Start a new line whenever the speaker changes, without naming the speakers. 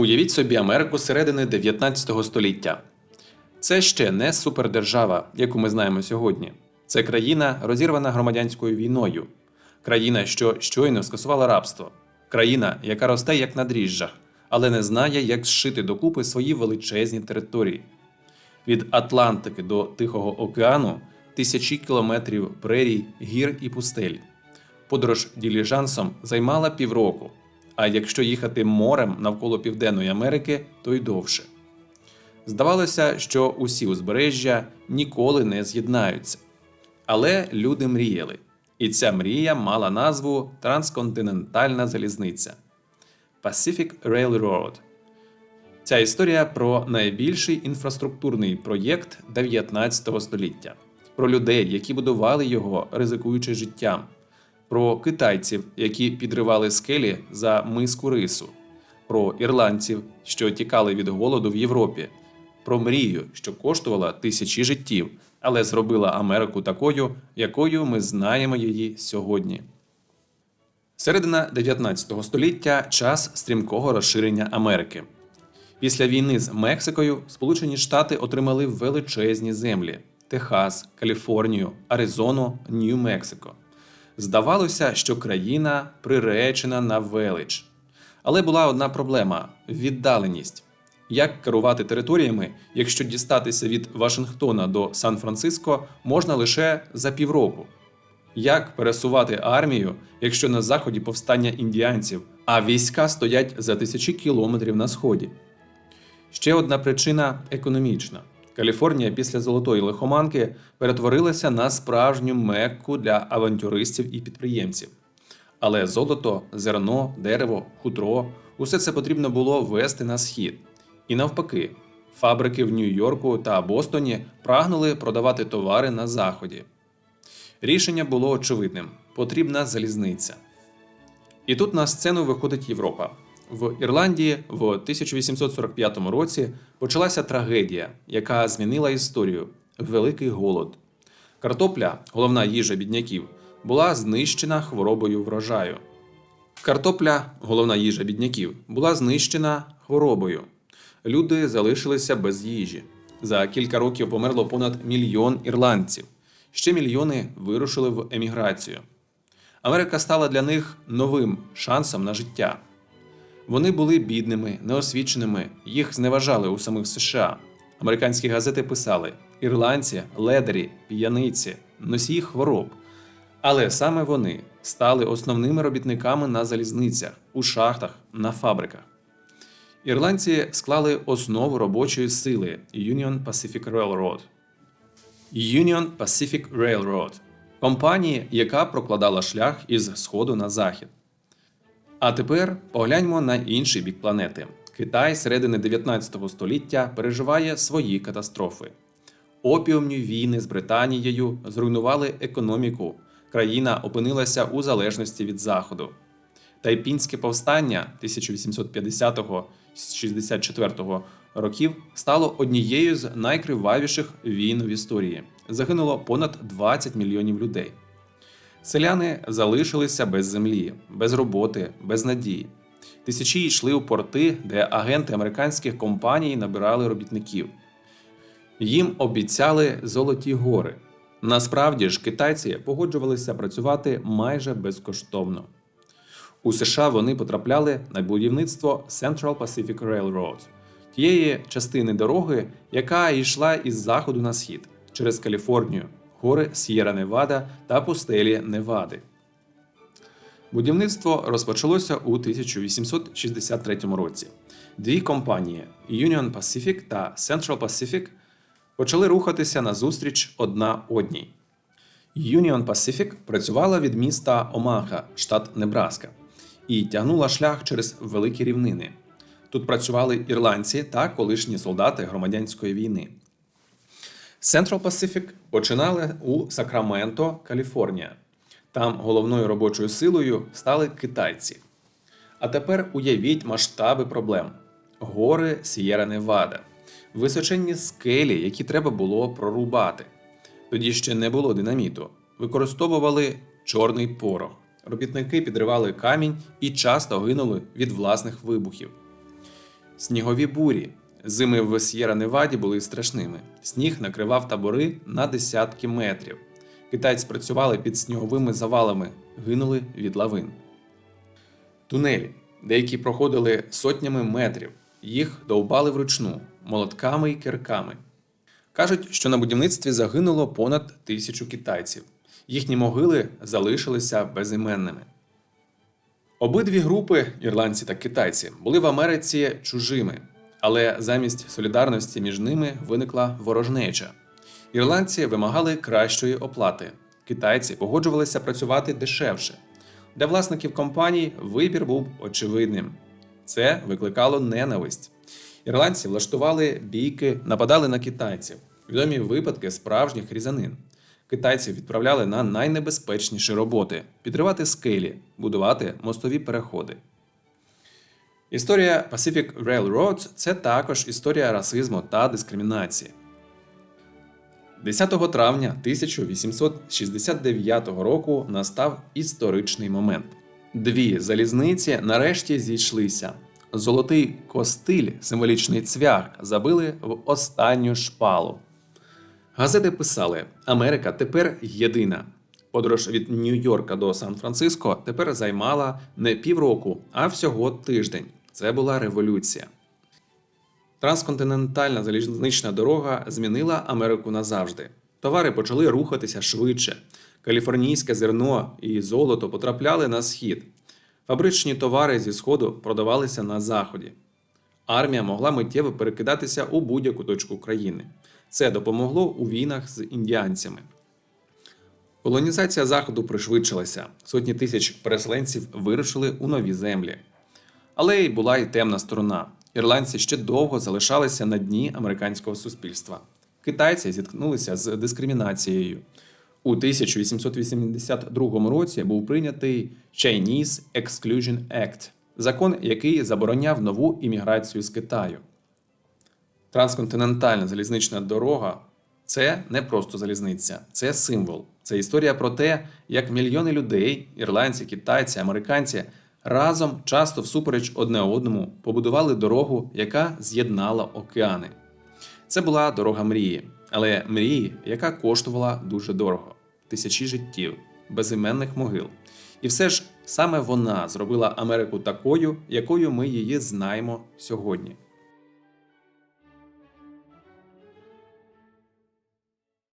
Уявіть собі Америку середини 19 століття. Це ще не супердержава, яку ми знаємо сьогодні. Це країна, розірвана громадянською війною, країна, що щойно скасувала рабство, країна, яка росте як на дріжджах, але не знає, як зшити докупи свої величезні території. Від Атлантики до Тихого океану тисячі кілометрів прерій, гір і пустель. Подорож діліжансом займала півроку, а якщо їхати морем навколо Південної Америки, то й довше. Здавалося, що усі узбережжя ніколи не з'єднаються. Але люди мріяли, і ця мрія мала назву Трансконтинентальна залізниця Pacific Railroad. Ця історія про найбільший інфраструктурний проєкт 19 століття, про людей, які будували його, ризикуючи життям, про китайців, які підривали скелі за миску рису, про ірландців, що тікали від голоду в Європі, про мрію, що коштувала тисячі життів, але зробила Америку такою, якою ми знаємо її сьогодні. Середина 19 століття час стрімкого розширення Америки. Після війни з Мексикою Сполучені Штати отримали величезні землі: Техас, Каліфорнію, Аризону, Нью-Мексико. Здавалося, що країна приречена на велич. Але була одна проблема віддаленість. Як керувати територіями, якщо дістатися від Вашингтона до Сан-Франциско можна лише за півроку? Як пересувати армію, якщо на заході повстання індіанців, а війська стоять за тисячі кілометрів на сході? Ще одна причина економічна. Каліфорнія після золотої лихоманки перетворилася на справжню мекку для авантюристів і підприємців. Але золото, зерно, дерево, хутро усе це потрібно було вести на схід. І навпаки, фабрики в Нью-Йорку та Бостоні прагнули продавати товари на заході. Рішення було очевидним: потрібна залізниця. І тут на сцену виходить Європа. В Ірландії в 1845 році почалася трагедія, яка змінила історію великий голод. Картопля, головна їжа бідняків, була знищена хворобою врожаю. Картопля, головна їжа бідняків, була знищена хворобою. Люди залишилися без їжі. За кілька років померло понад мільйон ірландців. Ще мільйони вирушили в еміграцію. Америка стала для них новим шансом на життя. Вони були бідними, неосвіченими, їх зневажали у самих США. Американські газети писали: ірландці, ледарі, п'яниці, носії хвороб. Але саме вони стали основними робітниками на залізницях, у шахтах, на фабриках. Ірландці склали основу робочої сили Union Pacific Railroad. Union Pacific Railroad компанії, яка прокладала шлях із сходу на захід. А тепер погляньмо на інший бік планети. Китай середини 19 століття переживає свої катастрофи. Опіумні війни з Британією зруйнували економіку. Країна опинилася у залежності від Заходу. Тайпінське повстання 1850-64 років стало однією з найкривавіших війн в історії. Загинуло понад 20 мільйонів людей. Селяни залишилися без землі, без роботи, без надії. Тисячі йшли у порти, де агенти американських компаній набирали робітників. Їм обіцяли золоті гори. Насправді ж китайці погоджувалися працювати майже безкоштовно. У США вони потрапляли на будівництво Central Pacific Railroad, тієї частини дороги, яка йшла із заходу на схід через Каліфорнію, гори С'єра Невада та пустелі Невади. Будівництво розпочалося у 1863 році. Дві компанії Union Pacific та Central Pacific почали рухатися назустріч одна одній. Union Pacific працювала від міста Омаха, штат Небраска, і тягнула шлях через великі рівнини. Тут працювали ірландці та колишні солдати громадянської війни. Central Pacific починали у Сакраменто, Каліфорнія. Там головною робочою силою стали китайці. А тепер уявіть масштаби проблем: гори Сієра Невада, височенні скелі, які треба було прорубати. Тоді ще не було динаміту. Використовували чорний порох. Робітники підривали камінь і часто гинули від власних вибухів. Снігові бурі. Зими в С'єра Неваді були страшними. Сніг накривав табори на десятки метрів. Китайці працювали під сніговими завалами, гинули від лавин. Тунелі, деякі проходили сотнями метрів, їх довбали вручну, молотками і кирками. Кажуть, що на будівництві загинуло понад тисячу китайців. Їхні могили залишилися безіменними. Обидві групи, ірландці та китайці, були в Америці чужими, але замість солідарності між ними виникла ворожнеча. Ірландці вимагали кращої оплати, китайці погоджувалися працювати дешевше. Для власників компаній вибір був очевидним. Це викликало ненависть. Ірландці влаштували бійки, нападали на китайців. Відомі випадки справжніх різанин. Китайців відправляли на найнебезпечніші роботи підривати скелі, будувати мостові переходи. Історія Pacific Railroad – це також історія расизму та дискримінації. 10 травня 1869 року настав історичний момент. Дві залізниці нарешті зійшлися. Золотий костиль, символічний цвях, забили в останню шпалу. Газети писали: Америка тепер єдина. Подорож від Нью-Йорка до Сан-Франциско тепер займала не півроку, а всього тиждень. Це була революція. Трансконтинентальна залізнична дорога змінила Америку назавжди. Товари почали рухатися швидше. Каліфорнійське зерно і золото потрапляли на схід. Фабричні товари зі сходу продавалися на заході. Армія могла миттєво перекидатися у будь-яку точку країни. Це допомогло у війнах з індіанцями. Колонізація заходу пришвидшилася. Сотні тисяч переселенців вирушили у нові землі. Але й була й темна сторона. Ірландці ще довго залишалися на дні американського суспільства. Китайці зіткнулися з дискримінацією. У 1882 році був прийнятий Chinese Exclusion Act – закон, який забороняв нову імміграцію з Китаю. Трансконтинентальна залізнична дорога це не просто залізниця, це символ. Це історія про те, як мільйони людей, ірландці, китайці, американці разом, часто всупереч одне одному, побудували дорогу, яка з'єднала океани. Це була дорога мрії, але мрії, яка коштувала дуже дорого тисячі життів, безіменних могил. І все ж саме вона зробила Америку такою, якою ми її знаємо сьогодні.